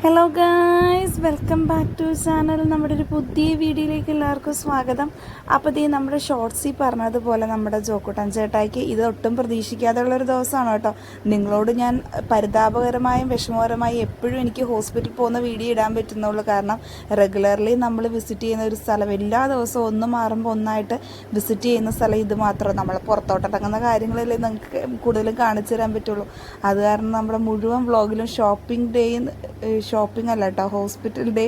Hello, guys. Welcome back to channel നമ്മുടെ ഒരു പുതിയ വീഡിയോയിലേക്ക് എല്ലാവർക്കും സ്വാഗതം. അപ്പോൾ ഈ നമ്മുടെ ഷോർട്സിൽ പറഞ്ഞതുപോലെ നമ്മുടെ ജോക്കുട്ടൻ ചേട്ടായിക്ക് ഇത് ഒട്ടും പ്രതീക്ഷിക്കാതെയുള്ളൊരു ദിവസമാണ് കേട്ടോ. നിങ്ങളോട് ഞാൻ പരിതാപകരമായും വിഷമകരമായും എപ്പോഴും എനിക്ക് ഹോസ്പിറ്റലിൽ പോകുന്ന വീഡിയോ ഇടാൻ പറ്റുന്നുള്ളൂ. കാരണം റെഗുലർലി നമ്മൾ വിസിറ്റ് ചെയ്യുന്ന ഒരു സ്ഥലം എല്ലാ ദിവസവും ഒന്ന് മാറുമ്പോൾ ഒന്നായിട്ട് വിസിറ്റ് ചെയ്യുന്ന സ്ഥലം ഇത് മാത്രം. നമ്മൾ പുറത്തോട്ടിറങ്ങുന്ന കാര്യങ്ങളല്ലേ നിങ്ങൾക്ക് കൂടുതലും കാണിച്ചു തരാൻ പറ്റുള്ളൂ. അത് കാരണം നമ്മുടെ മുഴുവൻ വ്ളോഗിലും ഷോപ്പിംഗ് ഡേയും ഷോപ്പിംഗ് അല്ല കേട്ടോ ഹോസ്പിറ്റൽ ഡേ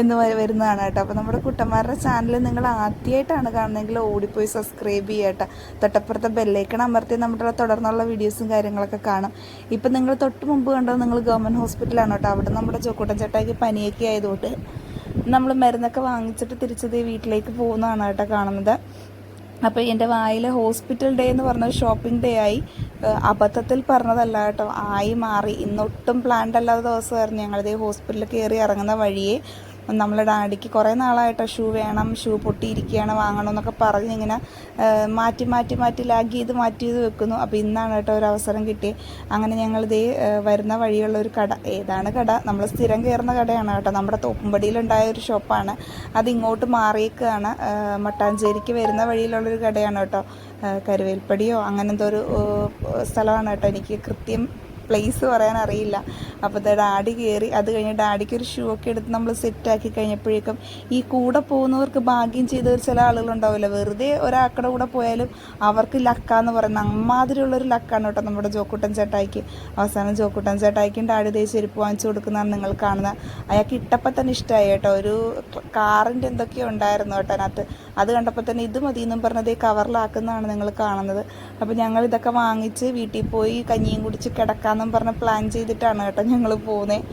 എന്ന് വരുന്നതാണ് കേട്ടോ. അപ്പോൾ നമ്മുടെ കുട്ടന്മാരുടെ ചാനൽ നിങ്ങൾ ആദ്യമായിട്ടാണ് കാണുന്നതെങ്കിൽ ഓടിപ്പോയി സബ്സ്ക്രൈബ് ചെയ്യുക കേട്ടോ. തൊട്ടപ്പുറത്തെ ബെല്ലേക്കൺ അമർത്തി നമ്മുടെ തുടർന്നുള്ള വീഡിയോസും കാര്യങ്ങളൊക്കെ കാണാം. ഇപ്പം നിങ്ങൾ തൊട്ട് മുമ്പ് കണ്ടത് നിങ്ങൾ ഗവൺമെന്റ് ഹോസ്പിറ്റലാണ് കേട്ടോ. അവിടെ നമ്മുടെ ചോക്കൂട്ടൻ ചേട്ടായിക്ക് പനിയൊക്കെ ആയതുകൊണ്ട് നമ്മൾ മരുന്നൊക്കെ വാങ്ങിച്ചിട്ട് തിരിച്ചത് വീട്ടിലേക്ക് പോകുന്നതാണ് കേട്ടോ കാണുന്നത്. അപ്പോൾ എന്റെ വായിൽ ഹോസ്പിറ്റൽ ഡേ എന്ന് പറഞ്ഞ ഷോപ്പിംഗ് ഡേ ആയി. അബദ്ധത്തിൽ പറഞ്ഞതല്ല കേട്ടോ. ആയി മാറി. ഇന്നൊട്ടും പ്ലാൻഡ് അല്ലാത്ത ദിവസമായിരുന്നു ഞങ്ങളിത് ഹോസ്പിറ്റലിൽ കയറി ഇറങ്ങുന്ന വഴിയെ. നമ്മളെ ഡാഡിക്ക് കുറേ നാളായിട്ട് ഷൂ വേണം ഷൂ പൊട്ടിയിരിക്കുകയാണ് വാങ്ങണം എന്നൊക്കെ പറഞ്ഞ് ഇങ്ങനെ മാറ്റി മാറ്റി മാറ്റി ലാഗ് ചെയ്ത് മാറ്റി ചെയ്ത് വെക്കുന്നു. അപ്പോൾ ഇന്നാണ് കേട്ടോ ഒരു അവസരം കിട്ടി അങ്ങനെ ഞങ്ങൾ ഇതേ വരുന്ന വഴിയുള്ള ഒരു കട ഏതാണ് കട? നമ്മൾ സ്ഥിരം കയറുന്ന കടയാണ് കേട്ടോ. നമ്മുടെ തോപ്പുംപടിയിലുണ്ടായ ഒരു ഷോപ്പാണ്. അത് ഇങ്ങോട്ട് മാറിയേക്കാണ് മട്ടാഞ്ചേരിക്ക് വരുന്ന വഴിയിലുള്ളൊരു കടയാണ് കേട്ടോ. കരുവേൽപ്പടിയോ അങ്ങനത്തെ ഒരു സ്ഥലമാണ് കേട്ടോ എനിക്ക് കൃത്യം പ്ലേസ് പറയാൻ അറിയില്ല. അപ്പോൾ ഡാഡി കയറി അത് കഴിഞ്ഞ് ഡാഡിക്ക് ഒരു ഷൂ ഒക്കെ എടുത്ത് നമ്മൾ സെറ്റാക്കി കഴിഞ്ഞപ്പോഴേക്കും ഈ കൂടെ പോകുന്നവർക്ക് ഭാഗ്യം ചെയ്ത ഒരു ചില ആളുകളുണ്ടാവില്ല? വെറുതെ ഒരാക്കടെ കൂടെ പോയാലും അവർക്ക് ലക്കാന്ന് പറയുന്ന അമ്മാതിരിയുള്ളൊരു ലക്കാണ് കേട്ടോ നമ്മുടെ ജോക്കുട്ടൻ ചേട്ടായിക്ക്. അവസാനം ജോക്കുട്ടൻ ചേട്ടായിക്കും ഡാഡി ദേ ചെരുപ്പ് വാങ്ങിച്ചു കൊടുക്കുന്നതാണ് നിങ്ങൾ കാണുന്നത്. അയാൾക്ക് ഇട്ടപ്പോൾ തന്നെ ഇഷ്ടമായി കേട്ടോ. ഒരു കാറിന്റെ എന്തൊക്കെയോ ഉണ്ടായിരുന്നു കേട്ടോ അതിനകത്ത്. അത് കണ്ടപ്പോൾ തന്നെ ഇത് മതി എന്നും പറഞ്ഞത് കവറിലാക്കുന്നതാണ് നിങ്ങൾ കാണുന്നത്. അപ്പോൾ ഞങ്ങൾ ഇതൊക്കെ വാങ്ങിച്ച് വീട്ടിൽ പോയി കഞ്ഞിയും കുടിച്ച് കിടക്കാമെന്നും പറഞ്ഞ് പ്ലാൻ ചെയ്തിട്ടാണ് കേട്ടോ ഞങ്ങൾ പോകുന്നത്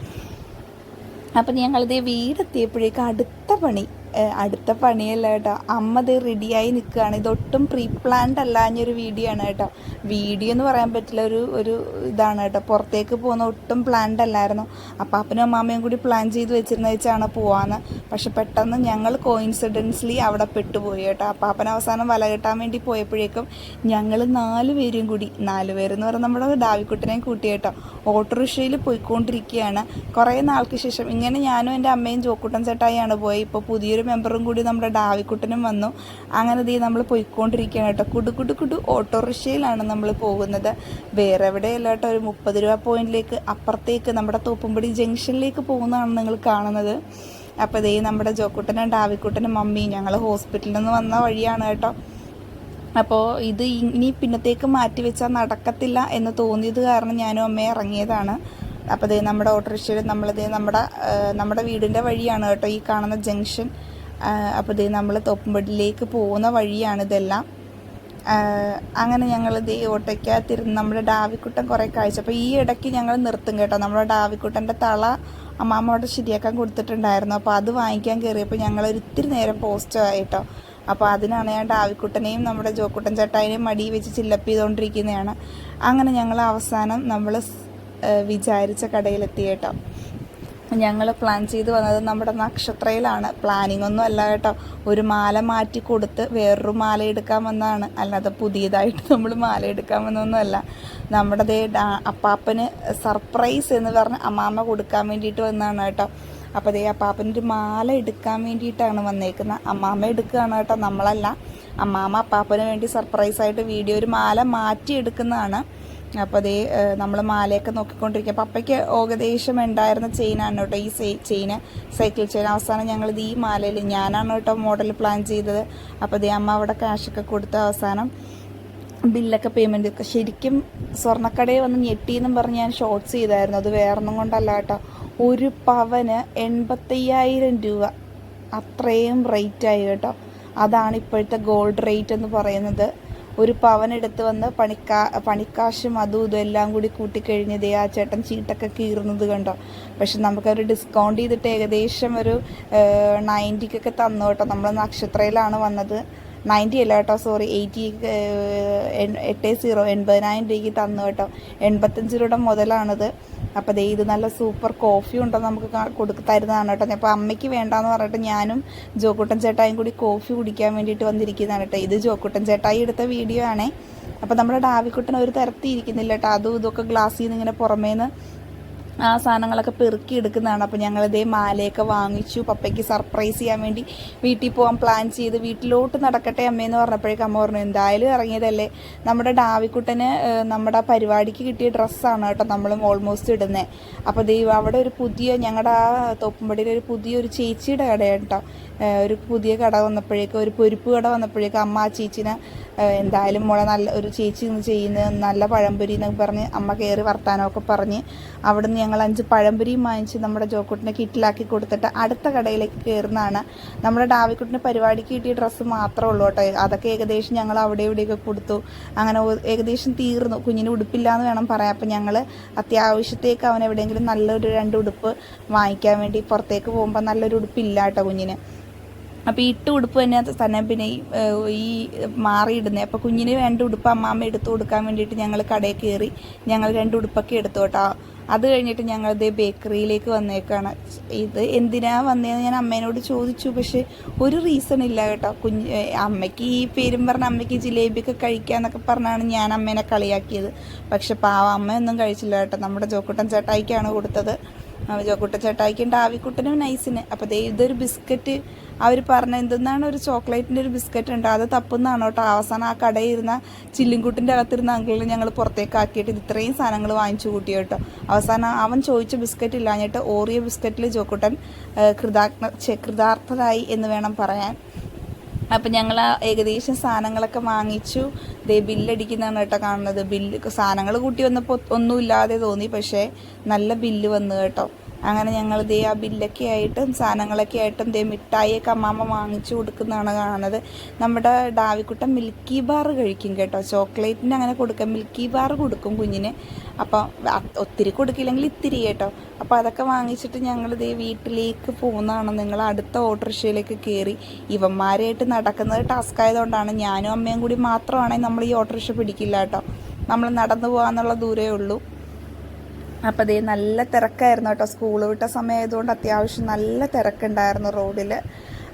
അപ്പം ഞങ്ങളിത് വീടെത്തിയപ്പോഴേക്കും അടുത്ത പണി അടുത്ത പണിയല്ല കേട്ടോ. അമ്മ ഇത് റെഡിയായി നിൽക്കുകയാണ് ഇതൊട്ടും പ്രീ പ്ലാൻഡ് അല്ലാഞ്ഞൊരു വീഡിയോ ആണ് കേട്ടോ. വീഡിയോ എന്ന് പറയാൻ പറ്റില്ല. ഒരു ഒരു ഇതാണ് കേട്ടോ. പുറത്തേക്ക് പോകുന്ന ഒട്ടും പ്ലാൻഡ് അല്ലായിരുന്നു. അപ്പം അപ്പനും അമ്മാമ്മയും കൂടി പ്ലാൻ ചെയ്ത് വെച്ചിരുന്ന വെച്ചാണ് പോവാന്ന്. പക്ഷെ പെട്ടെന്ന് ഞങ്ങൾ കോയിൻസിഡൻസ്ലി അവിടെ പെട്ടുപോയി കേട്ടോ. അപ്പം അപ്പൻ അവസാനം വല കെട്ടാൻ വേണ്ടി പോയപ്പോഴേക്കും ഞങ്ങൾ നാല് പേരും കൂടി നാല് പേരെന്ന് പറഞ്ഞാൽ നമ്മുടെ ഡാവിക്കുട്ടനെയും കൂട്ടി കേട്ടോ ഓട്ടോറിക്ഷയിൽ പോയിക്കൊണ്ടിരിക്കുകയാണ്. കുറേ നാൾക്ക് ശേഷം ഇങ്ങനെ ഞാനും എന്റെ അമ്മയും ജോക്കുട്ടൻ ചേട്ടായിയാണ് പോയി. ഇപ്പോൾ പുതിയൊരു മെമ്പറും കൂടി നമ്മുടെ ഡാവിക്കുട്ടനും വന്നു. അങ്ങനെ ദേ നമ്മൾ പോയിക്കൊണ്ടിരിക്കുകയാണ് കേട്ടോ. കുടു കുടു കുടു ഓട്ടോറിക്ഷയിലാണ് നമ്മൾ പോകുന്നത്. വേറെ എവിടെയല്ല കേട്ടോ. ഒരു മുപ്പത് രൂപ പോയിന്റിലേക്ക് അപ്പുറത്തേക്ക് നമ്മുടെ തോപ്പുംപടി ജംഗ്ഷനിലേക്ക് പോകുന്നതാണ് നിങ്ങൾ കാണുന്നത്. അപ്പോൾ ദേ നമ്മുടെ ജോക്കുട്ടനും ഡാവിക്കുട്ടനും മമ്മിയും ഞങ്ങൾ ഹോസ്പിറ്റലിൽ നിന്ന് വന്ന വഴിയാണ് കേട്ടോ. അപ്പോൾ ഇത് ഇനി പിന്നത്തേക്ക് മാറ്റി വെച്ചാൽ നടക്കത്തില്ല എന്ന് തോന്നിയത് കാരണം ഞാനും അമ്മയെ ഇറങ്ങിയതാണ്. അപ്പോൾ ദേ നമ്മുടെ ഓട്ടോറിക്ഷയിൽ നമ്മളിത് നമ്മുടെ നമ്മുടെ വീടിന്റെ വഴിയാണ് കേട്ടോ ഈ കാണുന്ന ജംഗ്ഷൻ. അപ്പോൾ ദേ നമ്മൾ തോപ്പുംപടിയിലേക്ക് പോകുന്ന വഴിയാണ് ഇതെല്ലാം. അങ്ങനെ ഞങ്ങൾ ദേ ഓട്ടോയ്ക്കകത്തിരുന്ന് നമ്മുടെ ഡാവിക്കുട്ടൻ കുറേ കാഴ്ച. അപ്പോൾ ഈ ഇടയ്ക്ക് ഞങ്ങൾ നിർത്തും കേട്ടോ. നമ്മുടെ ഡാവിക്കുട്ടന്റെ തള അമ്മാമ്മ അവിടെ ശരിയാക്കാൻ കൊടുത്തിട്ടുണ്ടായിരുന്നു. അപ്പോൾ അത് വാങ്ങിക്കാൻ കയറിയപ്പോൾ ഞങ്ങൾ ഒരിത്തിരി നേരം പോസ്റ്റ് ആയിട്ടോ. അപ്പോൾ അതിനാണ് ഞാൻ ഡാവിക്കുട്ടനെയും നമ്മുടെ ജോക്കുട്ടൻ ചേട്ടായിനെയും മടി വെച്ച് ചില്ലപ്പ് ചെയ്തുകൊണ്ടിരിക്കുന്നതാണ് അങ്ങനെ ഞങ്ങൾ അവസാനം നമ്മൾ വിചാരിച്ച കടയിലെത്തി കേട്ടോ. ഞങ്ങൾ പ്ലാൻ ചെയ്ത് വന്നത് നമ്മുടെ നക്ഷത്രയിലാണ്. പ്ലാനിങ് ഒന്നും അല്ല കേട്ടോ. ഒരു മാല മാറ്റി കൊടുത്ത് വേറൊരു മാല എടുക്കാൻ വന്നതാണ്. അല്ലാതെ പുതിയതായിട്ട് നമ്മൾ മാല എടുക്കാൻ വന്നൊന്നുമല്ല നമ്മുടെ ദേ അപ്പാപ്പന് സർപ്രൈസ് എന്ന് പറഞ്ഞ് അമ്മാമ്മ കൊടുക്കാൻ വേണ്ടിയിട്ട് വന്നതാണ് കേട്ടോ. അപ്പോൾ ദേ അപ്പാപ്പന്റെ മാല എടുക്കാൻ വേണ്ടിയിട്ടാണ് വന്നേക്കുന്നത് അമ്മാമ്മ എടുക്കുകയാണ് കേട്ടോ. നമ്മളല്ല. അമ്മാമ്മ അപ്പാപ്പന് വേണ്ടി സർപ്രൈസായിട്ട് വീഡിയോ ഒരു മാല മാറ്റി എടുക്കുന്നതാണ്. അപ്പോൾ അതേ നമ്മൾ മാലയൊക്കെ നോക്കിക്കൊണ്ടിരിക്കുക അപ്പോൾ അപ്പയ്ക്ക് ഏകദേശം ഉണ്ടായിരുന്ന ചെയിനാണ് കേട്ടോ ഈ ചെയിന് സൈക്കിൾ ചെയിൻ അവസാനം ഞങ്ങളിത് ഈ മാലയിൽ ഞാനാണ് കേട്ടോ മോഡൽ പ്ലാൻ ചെയ്തത്. അപ്പോൾ അതേ അമ്മ അവിടെ ക്യാഷൊക്കെ കൊടുത്ത് അവസാനം ബില്ലൊക്കെ പേയ്മെന്റ് ശരിക്കും സ്വർണക്കടയിൽ വന്ന് ഞെട്ടിയെന്നും പറഞ്ഞ് ഞാൻ ഷോർട്ട്സ് ചെയ്തായിരുന്നു. അത് വേറൊന്നും കൊണ്ടല്ല കേട്ടോ. ഒരു പവന് എൺപത്തയ്യായിരം രൂപ. അത്രയും റേറ്റായി കേട്ടോ. അതാണ് ഇപ്പോഴത്തെ ഗോൾഡ് റേറ്റ് എന്ന് പറയുന്നത്. ഒരു പവൻ എടുത്ത് വന്ന് പണിക്കാ പണിക്കാശും അതും ഇതും എല്ലാം കൂടി കൂട്ടിക്കഴിഞ്ഞതേ ആ ചേട്ടൻ ചീട്ടൊക്കെ കീറുന്നത് കണ്ടോ? പക്ഷെ നമുക്കൊരു ഡിസ്കൗണ്ട് ചെയ്തിട്ട് ഏകദേശം ഒരു നയന്റിക്കൊക്കെ തന്നു കേട്ടോ. നമ്മൾ നക്ഷത്രയിലാണ് വന്നത്. നയന്റി അല്ല കേട്ടോ സോറി എയ്റ്റി എട്ട് സീറോ എൺപതിനായിരം രൂപയ്ക്ക് തന്നു കേട്ടോ. എൺപത്തഞ്ച് രൂപയുടെ മുതലാണിത്. അപ്പോൾ ദേ ഇത് നല്ല സൂപ്പർ കോഫി ഉണ്ടോ നമുക്ക് കൊടുക്ക് തരുന്നതാണ് കേട്ടോ. അപ്പോൾ അമ്മയ്ക്ക് വേണ്ടാന്ന് പറഞ്ഞിട്ട് ഞാനും ജോക്കുട്ടൻ ചേട്ടായും കൂടി കോഫി കുടിക്കാൻ വേണ്ടിയിട്ട് വന്നിരിക്കുന്നതാണ് കേട്ടോ. ഇത് ജോക്കുട്ടൻ ചേട്ടായി എടുത്ത വീഡിയോ ആണേ. അപ്പോൾ നമ്മുടെ ഡാവിക്കുട്ടൻ ഒരു തരത്തിൽ ഇരിക്കുന്നില്ല കേട്ടോ. അതും ഇതൊക്കെ ഗ്ലാസ്സിൽ നിന്ന് ഇങ്ങനെ പുറമേന്ന് ആ സാധനങ്ങളൊക്കെ പെറുക്കി എടുക്കുന്നതാണ്. അപ്പോൾ ഞങ്ങളിതേ മാലയൊക്കെ വാങ്ങിച്ചു. പപ്പയ്ക്ക് സർപ്രൈസ് ചെയ്യാൻ വേണ്ടി വീട്ടിൽ പോകാൻ പ്ലാൻ ചെയ്ത് വീട്ടിലോട്ട് നടക്കട്ടെ അമ്മയെന്ന് പറഞ്ഞപ്പോഴേക്കും അമ്മ പറഞ്ഞു എന്തായാലും ഇറങ്ങിയതല്ലേ? നമ്മുടെ ഡാവിക്കുട്ടന് നമ്മുടെ പരിപാടിക്ക് കിട്ടിയ ഡ്രസ്സാണ് കേട്ടോ നമ്മളും ഓൾമോസ്റ്റ് ഇടുന്നത് അപ്പോൾ ദൈവം അവിടെ ഒരു പുതിയ ഞങ്ങളുടെ ആ തോപ്പുംപടിയിൽ ഒരു പുതിയൊരു ചേച്ചിയുടെ കടയാണ് കേട്ടോ. ഒരു പുതിയ കട വന്നപ്പോഴേക്കും ഒരു പൊരിപ്പ് കട വന്നപ്പോഴേക്കും അമ്മ ആ ചേച്ചിനെ എന്തായാലും മോളെ നല്ല ഒരു ചേച്ചി ഇന്ന് ചെയ്യുന്നത് നല്ല പഴംപൊരി എന്നൊക്കെ പറഞ്ഞ് അമ്മ കയറി വർത്താനമൊക്കെ പറഞ്ഞ് അവിടുന്ന് ഞങ്ങൾ അഞ്ച് പഴംപൊരിയും വാങ്ങിച്ച് നമ്മുടെ ജോക്കുട്ടിനെ കിറ്റിലാക്കി കൊടുത്തിട്ട് അടുത്ത കടയിലേക്ക് കയറുന്നതാണ്. നമ്മുടെ ഡാവിക്കുട്ടിന് പരിപാടിക്ക് കിട്ടിയ ഡ്രസ്സ് മാത്രമേ ഉള്ളൂ കേട്ടോ. അതൊക്കെ ഏകദേശം ഞങ്ങൾ അവിടെ ഇവിടെയൊക്കെ കൊടുത്തു. അങ്ങനെ ഏകദേശം തീർന്നു. കുഞ്ഞിന് ഉടുപ്പില്ല എന്ന് വേണം പറയാം അപ്പം ഞങ്ങൾ അത്യാവശ്യത്തേക്ക് അവൻ എവിടെയെങ്കിലും നല്ലൊരു രണ്ട് ഉടുപ്പ് വാങ്ങിക്കാൻ വേണ്ടി പുറത്തേക്ക് പോകുമ്പോൾ നല്ലൊരു ഉടുപ്പില്ല കേട്ടോ കുഞ്ഞിന്. അപ്പോൾ ഈ ഇട്ട ഉടുപ്പ് തന്നെ തന്നെ പിന്നെ ഈ, മാറിയിടുന്നത് അപ്പോൾ കുഞ്ഞിന് വേണ്ട ഉടുപ്പ് അമ്മാമ്മ എടുത്തു കൊടുക്കാൻ വേണ്ടിയിട്ട് ഞങ്ങൾ കടയിൽ കയറി ഞങ്ങൾ രണ്ട് ഉടുപ്പൊക്കെ എടുത്തു കേട്ടോ. അത് കഴിഞ്ഞിട്ട് ഞങ്ങൾ ഇത് ബേക്കറിയിലേക്ക് വന്നേക്കാണ്. ഇത് എന്തിനാ വന്നതെന്ന് ഞാൻ അമ്മേനോട് ചോദിച്ചു. പക്ഷെ ഒരു റീസൺ ഇല്ല കേട്ടോ. കുഞ്ഞ് അമ്മയ്ക്ക് ഈ പേരും പറഞ്ഞ അമ്മയ്ക്ക് ജിലേബിയൊക്കെ കഴിക്കാന്നൊക്കെ പറഞ്ഞാണ് ഞാൻ അമ്മേനെ കളിയാക്കിയത്. പക്ഷെ പാവ അമ്മയൊന്നും കഴിച്ചില്ല കേട്ടോ. നമ്മുടെ ജോക്കുട്ടൻ ചേട്ടായിക്കാണ് കൊടുത്തത്. ജോക്കുട്ട ആവിക്കുട്ടനും നൈസിന്. അപ്പോൾ ദേ ഇതൊരു ബിസ്ക്കറ്റ് അവർ പറഞ്ഞ എന്തെന്നാണ് ഒരു ചോക്ലേറ്റിന്റെ ഒരു ബിസ്ക്കറ്റ് ഉണ്ട്. അത് തപ്പുന്നതാണ് കേട്ടോ. അവസാനം ആ കടയിൽ ഇരുന്ന അകത്തിരുന്ന അങ്കിളിൽ ഞങ്ങൾ പുറത്തേക്ക് ആക്കിയിട്ട് ഇത് ഇത്രയും സാധനങ്ങൾ വാങ്ങിച്ചു കൂട്ടി കേട്ടോ. അവസാനം അവൻ ചോദിച്ച ബിസ്ക്കറ്റ് ഇല്ലാഞ്ഞിട്ട് ഓറിയ ബിസ്ക്കറ്റിൽ ജോക്കുട്ടൻ കൃതാജ്ഞ ഛെ, എന്ന് വേണം പറയാൻ. അപ്പം ഞങ്ങൾ ഏകദേശം സാധനങ്ങളൊക്കെ വാങ്ങിച്ചു. ദേ ബില്ലടിക്കുന്നതാണ് കേട്ടോ കാണുന്നത്. ബില്ല് സാധനങ്ങൾ കൂട്ടി വന്നപ്പോൾ ഒന്നുമില്ലാതെ തോന്നി. പക്ഷേ നല്ല ബില്ല് വന്നു കേട്ടോ. അങ്ങനെ ഞങ്ങൾ ദേ ആ ബില്ലൊക്കെ ആയിട്ടും സാധനങ്ങളൊക്കെ ആയിട്ടും ദേ മിഠായിയൊക്കെ അമ്മാമ്മ വാങ്ങിച്ചു കൊടുക്കുന്നതാണ് കാണുന്നത്. നമ്മുടെ ഡാവിക്കുട്ടൻ മിൽക്കി ബാർ കഴിക്കും കേട്ടോ. ചോക്ലേറ്റിന് അങ്ങനെ കൊടുക്കാം. മിൽക്കി ബാർ കൊടുക്കും കുഞ്ഞിന്. അപ്പോൾ ഒത്തിരി കൊടുക്കില്ലെങ്കിൽ ഇത്തിരി കേട്ടോ. അപ്പോൾ അതൊക്കെ വാങ്ങിച്ചിട്ട് ഞങ്ങൾ ദേ വീട്ടിലേക്ക് പോകുന്നതാണ്. നിങ്ങൾ അടുത്ത ഓട്ടോറിക്ഷയിലേക്ക് കയറി. ഇവന്മാരായിട്ട് നടക്കുന്നത് ടാസ്ക് ആയതുകൊണ്ടാണ്. ഞാനും അമ്മയും കൂടി മാത്രമാണെങ്കിൽ നമ്മൾ ഈ ഓട്ടോറിക്ഷ പിടിക്കില്ല കേട്ടോ. നമ്മൾ നടന്നു പോകാന്നുള്ള ദൂരേ ഉള്ളൂ. അപ്പോൾ അതേ നല്ല തിരക്കായിരുന്നു കേട്ടോ. സ്കൂൾ വിട്ട സമയമായതുകൊണ്ട് അത്യാവശ്യം നല്ല തിരക്കുണ്ടായിരുന്നു റോഡിൽ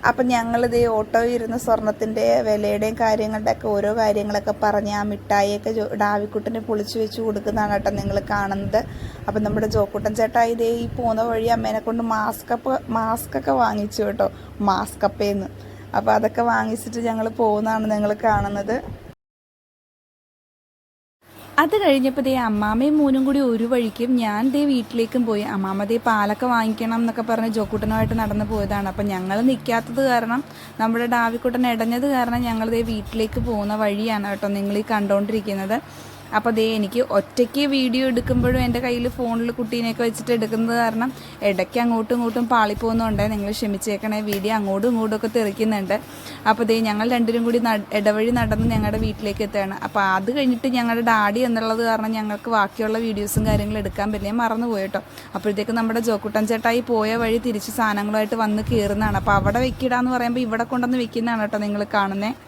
അപ്പം ഞങ്ങളിത് ഓട്ടോ ഇരുന്ന് സ്വർണത്തിന്റെ വിലയുടെയും കാര്യങ്ങളുടെയൊക്കെ ഓരോ കാര്യങ്ങളൊക്കെ പറഞ്ഞ് ആ മിഠായിയൊക്കെ ഡാവിക്കുട്ടിനെ ഡാവിക്കുട്ടനെ പൊളിച്ചു വെച്ച് കൊടുക്കുന്നതാണ് കേട്ടോ നിങ്ങൾ കാണുന്നത്. അപ്പം നമ്മുടെ ജോക്കുട്ടൻ ചേട്ടാ ഇതേ ഈ പോകുന്ന വഴി അമ്മേനെ കൊണ്ട് മാസ്ക് മാസ്കൊക്കെ വാങ്ങിച്ചു കേട്ടോ. മാസ്കപ്പേന്ന് അപ്പോൾ അതൊക്കെ വാങ്ങിച്ചിട്ട് ഞങ്ങൾ പോകുന്നതാണ് നിങ്ങൾ കാണുന്നത്. അത് കഴിഞ്ഞപ്പോൾ ദേ അമ്മാമ്മയും മോനും കൂടി ഒരു വഴിക്കും ഞാൻ ദേ വീട്ടിലേക്കും പോയി. അമ്മാമ ദേ പാലൊക്കെ വാങ്ങിക്കണം എന്നൊക്കെ പറഞ്ഞ് ജോക്കൂട്ടനുമായിട്ട് നടന്നു പോയതാണ്. അപ്പം ഞങ്ങൾ നിൽക്കാത്തത് കാരണം നമ്മുടെ ഡാവിക്കുട്ടൻ ഇടഞ്ഞത് കാരണം ഞങ്ങൾ ദേ വീട്ടിലേക്ക് പോകുന്ന വഴിയാണ് കേട്ടോ നിങ്ങൾ ഈ കണ്ടുകൊണ്ടിരിക്കുന്നത് അപ്പോൾ ദേ എനിക്ക് ഒറ്റയ്ക്ക് വീഡിയോ എടുക്കുമ്പോഴും എന്റെ കയ്യിൽ ഫോണിൽ കുട്ടീനെയൊക്കെ വെച്ചിട്ട് എടുക്കുന്നത് കാരണം ഇടയ്ക്ക് അങ്ങോട്ടും ഇങ്ങോട്ടും പാളിപ്പോകുന്നുണ്ട്. നിങ്ങൾ ക്ഷമിച്ചേക്കണേ വീഡിയോ അങ്ങോട്ടും ഇങ്ങോട്ടും ഒക്കെ തെറിക്കുന്നുണ്ട്. അപ്പോൾ ദേ ഞങ്ങൾ രണ്ടുപേരും കൂടി ഇടവഴി നടന്ന് ഞങ്ങളുടെ വീട്ടിലേക്ക് എത്തുകയാണ്. അപ്പോൾ അത് കഴിഞ്ഞിട്ട് ഞങ്ങളുടെ ഡാഡി എന്നുള്ളത് കാരണം ഞങ്ങൾക്ക് ബാക്കിയുള്ള വീഡിയോസും കാര്യങ്ങളും എടുക്കാൻ പറ്റില്ല. ഞാൻ മറന്നു പോയി കേട്ടോ അപ്പോഴത്തേക്ക് നമ്മുടെ ജോക്കുട്ടൻ ചേട്ടായി പോയ വഴി തിരിച്ച് സാധനങ്ങളുമായിട്ട് വന്ന് കയറുന്നതാണ്. അപ്പോൾ അവിടെ വെക്കിടാന്ന് പറയുമ്പോൾ ഇവിടെ കൊണ്ടുവന്ന് വെക്കുന്നതാണ് കേട്ടോ നിങ്ങൾ കാണുന്നത്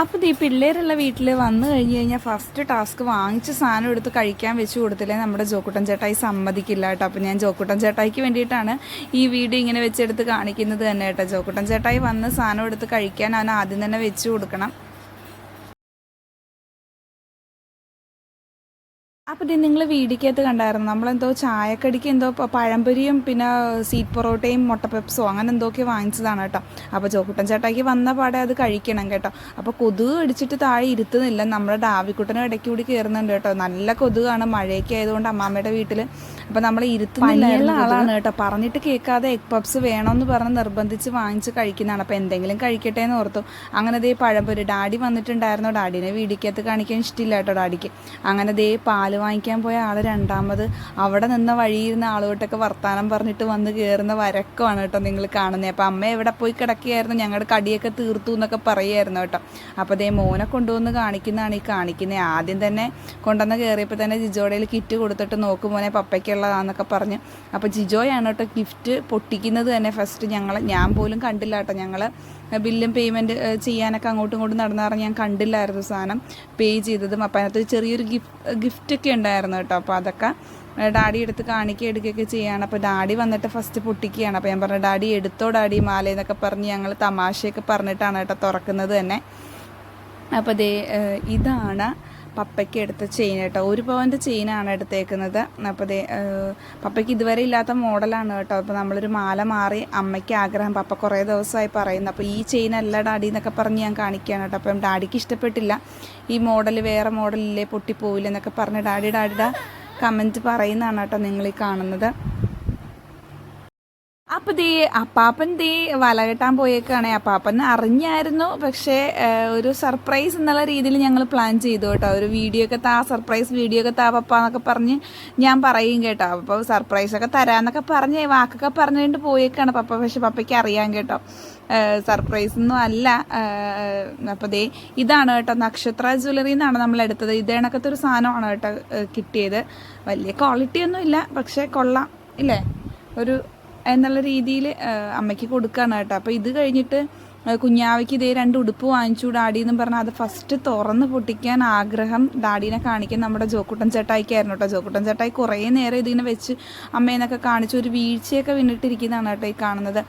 അപ്പോൾ ഈ പിള്ളേരുള്ള വീട്ടിൽ വന്നു കഴിഞ്ഞ് കഴിഞ്ഞാൽ ഫസ്റ്റ് ടാസ്ക് വാങ്ങിച്ച് സാധനം എടുത്ത് കഴിക്കാൻ വെച്ച് കൊടുത്തില്ലേ നമ്മുടെ ജോക്കുട്ടൻ ചേട്ടായി സമ്മതിക്കില്ല കേട്ടോ. അപ്പോൾ ഞാൻ ജോക്കുട്ടൻ ചേട്ടായിക്ക് വേണ്ടിയിട്ടാണ് ഈ വീഡിയോ ഇങ്ങനെ വെച്ചെടുത്ത് കാണിക്കുന്നത് തന്നെ കേട്ടോ. ജോക്കുട്ടൻ ചേട്ടായി വന്ന് സാധനം എടുത്ത് കഴിക്കാൻ അവൻ ആദ്യം തന്നെ വെച്ച് കൊടുക്കണം. അപ്പോൾ ഇത് നിങ്ങൾ വീടിക്കകത്ത് കണ്ടായിരുന്നു? നമ്മളെന്തോ ചായക്കടിക്ക് എന്തോ പഴംപൊരിയും പിന്നെ സീറ്റ് പൊറോട്ടയും മുട്ട പെപ്സോ അങ്ങനെ എന്തൊക്കെ വാങ്ങിച്ചതാണ് കേട്ടോ. അപ്പോൾ ചോക്കുട്ടൻ ചേട്ടാക്കി വന്ന പാടെ അത് കഴിക്കണം കേട്ടോ. അപ്പോൾ കൊതുക് അടിച്ചിട്ട് താഴെ ഇരുത്തുന്നില്ല. നമ്മുടെ ഡാവിക്കുട്ടനും ഇടയ്ക്ക് കൂടി കയറുന്നുണ്ട് കേട്ടോ. നല്ല കൊതുകാണ്. മഴയൊക്കെ ആയതുകൊണ്ട് അമ്മാമ്മയുടെ വീട്ടിൽ അപ്പോൾ നമ്മൾ ഇരുത്തുന്നില്ല ആളാണ് കേട്ടോ. പറഞ്ഞിട്ട് കേൾക്കാതെ എഗ് പപ്സ് വേണമെന്ന് പറഞ്ഞ് നിർബന്ധിച്ച് വാങ്ങിച്ച് കഴിക്കുന്നതാണ്. അപ്പോൾ എന്തെങ്കിലും കഴിക്കട്ടെ എന്ന് ഓർത്തു. അങ്ങനെ ദേ പഴംപൊരി. ഡാഡി വന്നിട്ടുണ്ടായിരുന്നു. ഡാഡിനെ വീടിക്കകത്ത് കാണിക്കാൻ ഇഷ്ടമില്ല കേട്ടോ ഡാഡിക്ക്. അങ്ങനെ ദേ പാൽ വാങ്ങിക്കാൻ പോയ ആൾ രണ്ടാമത് അവിടെ നിന്ന വഴിയിരുന്ന ആളുമായിട്ടൊക്കെ വർത്തമാനം പറഞ്ഞിട്ട് വന്ന് കയറുന്ന വരക്കമാണ് കേട്ടോ നിങ്ങൾ കാണുന്നത് അപ്പോൾ അമ്മ എവിടെ പോയി കിടക്കുകയായിരുന്നു? ഞങ്ങളുടെ കടിയൊക്കെ തീർത്തു എന്നൊക്കെ പറയുമായിരുന്നു കേട്ടോ. അപ്പോൾ ദേ മോനെ കൊണ്ടുവന്ന് കാണിക്കുന്നതാണ് ഈ കാണിക്കുന്നത് ആദ്യം തന്നെ കൊണ്ടുവന്ന് കയറിയപ്പോൾ തന്നെ ജിജോടയിൽ കിറ്റ് കൊടുത്തിട്ട് നോക്ക് മോനെ പപ്പയ്ക്കുള്ളതാന്നൊക്കെ പറഞ്ഞ്. അപ്പോൾ ജിജോയാണ് കേട്ടോ ഗിഫ്റ്റ് പൊട്ടിക്കുന്നത് തന്നെ ഫസ്റ്റ് ഞങ്ങൾ ഞാൻ പോലും കണ്ടില്ല കേട്ടോ ഞങ്ങൾ ബില്ലും പേയ്മെന്റ് ചെയ്യാനൊക്കെ അങ്ങോട്ടും ഇങ്ങോട്ടും നടന്നു പറഞ്ഞ് ഞാൻ കണ്ടില്ലായിരുന്നു സാധനം. പേ ചെയ്തതും അപ്പം അതിനകത്ത് ചെറിയൊരു ഗിഫ്റ്റ് ഗിഫ്റ്റൊക്കെ ഉണ്ടായിരുന്നു കേട്ടോ. അപ്പോൾ അതൊക്കെ ഡാഡി എടുത്ത് കാണിക്കുക എടുക്കുകയൊക്കെ ചെയ്യുകയാണ് അപ്പോൾ ഡാഡി വന്നിട്ട് ഫസ്റ്റ് പൊട്ടിക്കുകയാണ്. അപ്പോൾ ഞാൻ പറഞ്ഞു ഡാഡി എടുത്തോ ഡാഡി മാല എന്നൊക്കെ പറഞ്ഞ് ഞങ്ങൾ തമാശയൊക്കെ പറഞ്ഞിട്ടാണ് കേട്ടോ തുറക്കുന്നത് തന്നെ. അപ്പോൾ ദേ ഇതാണ് പപ്പയ്ക്ക് എടുത്ത ചെയിൻ കേട്ടോ. ഒരു പവന്റെ ചെയിനാണ് എടുത്തേക്കുന്നത്. അപ്പോൾ ദേ പപ്പയ്ക്ക് ഇതുവരെ ഇല്ലാത്ത മോഡലാണ് കേട്ടോ. അപ്പോൾ നമ്മളൊരു മാല മാറി അമ്മയ്ക്ക് ആഗ്രഹം. പപ്പ കുറേ ദിവസമായി പറയുന്നു. അപ്പോൾ ഈ ചെയിൻ അല്ല ഡാഡി എന്നൊക്കെ പറഞ്ഞ് ഞാൻ കാണിക്കുകയാണ് കേട്ടോ. അപ്പം ഡാഡിക്ക് ഇഷ്ടപ്പെട്ടില്ല. ഈ മോഡൽ വേറെ മോഡലില്ലേ പൊട്ടിപ്പോവില്ല എന്നൊക്കെ പറഞ്ഞ് ഡാഡി ഡാഡിയുടെ കമന്റ് പറയുന്നതാണ് കേട്ടോ നിങ്ങൾ ഈ കാണുന്നത്. അപ്പൊ ദേ അപ്പാപ്പൻ ദേ വല കെട്ടാൻ പോയേക്കാണ്. അപ്പാപ്പൻ അറിഞ്ഞായിരുന്നു പക്ഷേ ഒരു സർപ്രൈസ് എന്നുള്ള രീതിയിൽ ഞങ്ങൾ പ്ലാൻ ചെയ്തു കേട്ടോ. ഒരു വീഡിയോ ഒക്കെ താ സർപ്രൈസ് വീഡിയോ ഒക്കെ താ പപ്പ എന്നൊക്കെ പറഞ്ഞ് ഞാൻ പറയും കേട്ടോ. അപ്പോൾ സർപ്രൈസ് ഒക്കെ തരാന്നൊക്കെ പറഞ്ഞ് വാക്കൊക്കെ പറഞ്ഞുകൊണ്ട് പോയേക്കാണ് പപ്പ. പക്ഷെ പപ്പയ്ക്ക് അറിയാം കേട്ടോ. സർപ്രൈസ് ഒന്നും അല്ല. അപ്പോൾ ദേ ഇതാണ് കേട്ടോ. നക്ഷത്ര ജ്വല്ലറി എന്നാണ് നമ്മൾ എടുത്തത്. ഇതേണക്കത്തെ ഒരു സാധനമാണ് കേട്ടോ കിട്ടിയത്. വലിയ ക്വാളിറ്റി ഒന്നും ഇല്ല പക്ഷേ കൊള്ളാം ഇല്ലേ? ഒരു എന്നുള്ള രീതിയിൽ അമ്മയ്ക്ക് കൊടുക്കുകയാണ് കേട്ടോ. അപ്പോൾ ഇത് കഴിഞ്ഞിട്ട് കുഞ്ഞാവയ്ക്ക് ഇതേ രണ്ട് ഉടുപ്പ് വാങ്ങിച്ചു ഡാഡി എന്ന് പറഞ്ഞാൽ അത് ഫസ്റ്റ് തുറന്ന് പൊട്ടിക്കാൻ ആഗ്രഹം ഡാഡീനെ കാണിക്കാൻ നമ്മുടെ ജോക്കുട്ടൻ ചേട്ടായിക്കായിരുന്നു കേട്ടോ. ജോക്കുട്ടൻ ചേട്ടായി കുറേ നേരം ഇതിങ്ങനെ വെച്ച് അമ്മേനൊക്കെ കാണിച്ചു ഒരു വീഴ്ചയൊക്കെ വീണിട്ടിരിക്കുന്നതാണ് കേട്ടോ ഈ കാണുന്നത്.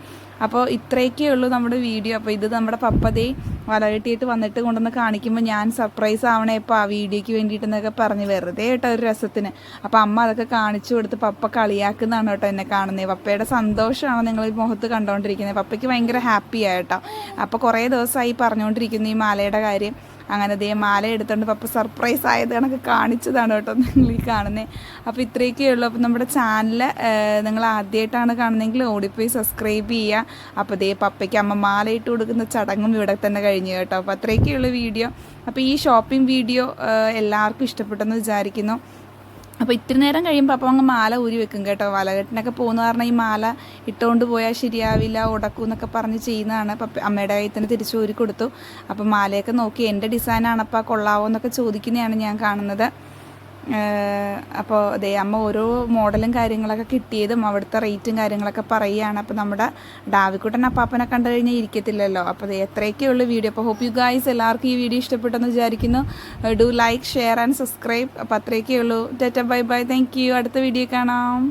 അപ്പോൾ ഇത്രയൊക്കെ ഉള്ളൂ നമ്മുടെ വീഡിയോ. അപ്പോൾ ഇത് നമ്മുടെ പപ്പതേ വലകെട്ടിയിട്ട് വന്നിട്ട് കൊണ്ടുവന്ന് കാണിക്കുമ്പോൾ ഞാൻ സർപ്രൈസ് ആവണേ ഇപ്പോൾ ആ വീഡിയോയ്ക്ക് വേണ്ടിയിട്ടെന്നൊക്കെ പറഞ്ഞ് വെറുതെ കേട്ടോ ഒരു രസത്തിന്. അപ്പോൾ അമ്മ അതൊക്കെ കാണിച്ചു കൊടുത്ത് പപ്പ കളിയാക്കുന്നതാണ് കേട്ടോ എന്നെ കാണുന്നത് പപ്പയുടെ സന്തോഷമാണ് നിങ്ങൾ ഈ മുഖത്ത് കണ്ടുകൊണ്ടിരിക്കുന്നത് പപ്പയ്ക്ക് ഭയങ്കര ഹാപ്പിയായിട്ടോ അപ്പോൾ കുറേ ദിവസമായി പറഞ്ഞുകൊണ്ടിരിക്കുന്നു ഈ മാലയുടെ കാര്യം. അങ്ങനെ ദേ മാല എടുത്തുകൊണ്ട് പപ്പ സർപ്രൈസ് ആയത് കണക്ക് കാണിച്ചതാണ് കേട്ടോ നിങ്ങൾ ഈ കാണുന്നത് അപ്പോൾ ഇത്രയൊക്കെ ഉള്ളൂ. അപ്പോൾ നമ്മുടെ ചാനൽ നിങ്ങൾ ആദ്യമായിട്ടാണ് കാണുന്നതെങ്കിൽ ഓടിപ്പോയി സബ്സ്ക്രൈബ് ചെയ്യുക അപ്പോൾ ദേ പപ്പയ്ക്ക് അമ്മ മാല ഇട്ട് കൊടുക്കുന്ന ചടങ്ങും ഇവിടെ തന്നെ കഴിഞ്ഞു കേട്ടോ. അപ്പോൾ അത്രയൊക്കെയുള്ള വീഡിയോ. അപ്പോൾ ഈ ഷോപ്പിംഗ് വീഡിയോ എല്ലാവർക്കും ഇഷ്ടപ്പെട്ടെന്ന് വിചാരിക്കുന്നു. അപ്പോൾ ഇത്ര നേരം കഴിയുമ്പോൾ അപ്പം അങ്ങ് മാല ഊരി വെക്കും കേട്ടോ. വലകെട്ടിനൊക്കെ പോകുന്ന പറഞ്ഞാൽ ഈ മാല ഇട്ടുകൊണ്ട് പോയാൽ ശരിയാവില്ല ഉടക്കും എന്നൊക്കെ പറഞ്ഞ് ചെയ്യുന്നതാണ്. അപ്പം അമ്മയുടെ കയ്യിൽ തന്നെ തിരിച്ചു ഊരി കൊടുത്തു. അപ്പം മാലയൊക്കെ നോക്കി എന്റെ ഡിസൈനാണ് അപ്പോൾ കൊള്ളാവോ എന്നൊക്കെ ചോദിക്കുന്നതാണ് ഞാൻ കാണുന്നത്. അപ്പോൾ അതേ അമ്മ ഓരോ മോഡലും കാര്യങ്ങളൊക്കെ കിട്ടിയതും അവിടുത്തെ റേറ്റും കാര്യങ്ങളൊക്കെ പറയുകയാണ്. അപ്പോൾ നമ്മുടെ ഡാവിക്കുട്ടൻ അപ്പാപ്പനെ കണ്ടു കഴിഞ്ഞാൽ ഇരിക്കത്തില്ലല്ലോ. അപ്പോൾ അതേ എത്രയൊക്കെ ഉള്ളു വീഡിയോ. അപ്പോൾ ഹോപ്പ് യു ഗായ്സ് എല്ലാവർക്കും ഈ വീഡിയോ ഇഷ്ടപ്പെട്ടെന്ന് വിചാരിക്കുന്നു. Do like share and subscribe അപ്പോൾ അത്രയൊക്കെ ഉള്ളൂ. Tata bye bye thank you അടുത്ത വീഡിയോ കാണാം.